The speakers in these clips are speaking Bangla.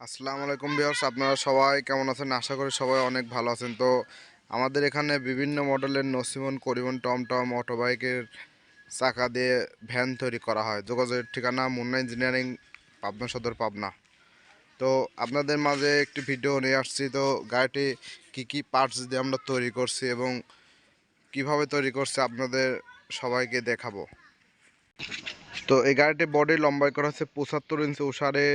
আসসালামু আলাইকুম বিয়ার্স আপনারা সবাই কেমন আছেন? আশা করি সবাই অনেক ভালো আছেন। তো আমাদের এখানে বিভিন্ন মডেলের নসিমন, করিমন, টমটম, অটোবাইকের চাকা দিয়ে ভ্যান তৈরি করা হয়। যোগাযোগের ঠিকানা মুন্না ইঞ্জিনিয়ারিং, পাবনা সদর, পাবনা। তো আপনাদের মাঝে একটি ভিডিও নিয়ে আসছি। তো গাড়িটি কি কি পার্টস দিয়ে আমরা তৈরি করছি এবং কীভাবে তৈরি করছি আপনাদের সবাইকে দেখাবো। তো এই গাড়িটির বডি লম্বাই করা হচ্ছে পঁচাত্তর ইঞ্চি উষারে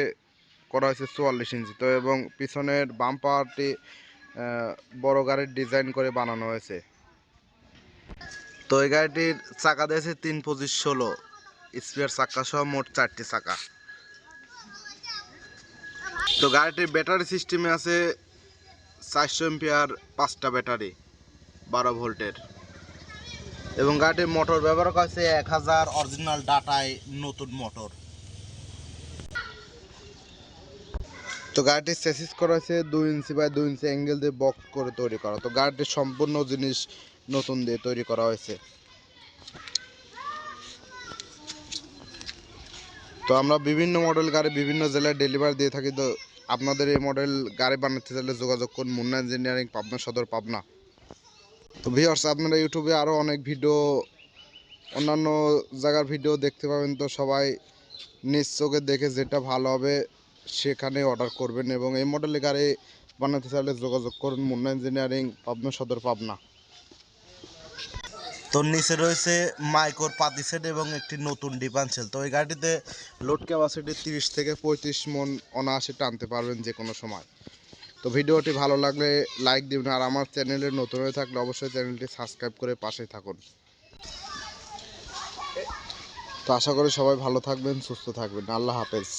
করা হয়েছে চুয়াল্লিশ ইঞ্চি। তো এবং পিছনের বাম্পারটি বড় গাড়ির ডিজাইন করে বানানো হয়েছে। তো এই গাড়িটির চাকা দিয়েছে তিন পঁচিশ ষোলো। স্পেয়ার চাকা সহ মোট চারটি চাকা। তো গাড়িটির ব্যাটারি সিস্টেমে আছে চারশো এমপিয়ার পাঁচটা ব্যাটারি, বারো ভোল্টের। এবং গাড়িটির মোটর ব্যবহার করা হয়েছে এক হাজার অরিজিনাল ডাটায় নতুন মোটর। তো গাড়িটির চেসিস করা হয়েছে দুই ইঞ্চি বাই দুই ইঞ্চি অ্যাঙ্গেল দিয়ে বক্স করে তৈরি করা। তো গাড়িটির সম্পূর্ণ জিনিস নতুন দিয়ে তৈরি করা হয়েছে। তো আমরা বিভিন্ন মডেল গাড়ি বিভিন্ন জেলায় ডেলিভারি দিয়ে থাকি। তো আপনাদের এই মডেল গাড়ি বানাতে চাইলে যোগাযোগ করুন। মুন্না ইঞ্জিনিয়ারিং পাবনা সদর, পাবনা। তো ভিওর্স আপনারা ইউটিউবে আরও অনেক ভিডিও অন্যান্য জায়গার ভিডিও দেখতে পাবেন। তো সবাই নিজ চোখে দেখে যেটা ভালো হবে সেখানে অর্ডার করবেন এবং এই মডেলের গাড়ি বানাতে চাইলে যোগাযোগ করুন। মুন্না ইঞ্জিনিয়ারিং পাবনা সদর, পাবনা। তো নিচে রয়েছে মাইকোর পাতি সেট এবং একটি নতুন ডিপানসেল তো এই গাড়িটিতে লোড ক্যাপাসিটি তিরিশ থেকে পঁয়ত্রিশ মন অনায়াসে টানতে পারবেন যে কোনো সময়। তো ভিডিওটি ভালো লাগলে লাইক দিবেন আর আমার চ্যানেলে নতুন হয়ে থাকলে অবশ্যই চ্যানেলটি সাবস্ক্রাইব করে পাশে থাকুন। তো আশা করি সবাই ভালো থাকবেন, সুস্থ থাকবেন। আল্লাহ হাফেজ।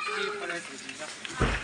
এক কি মানে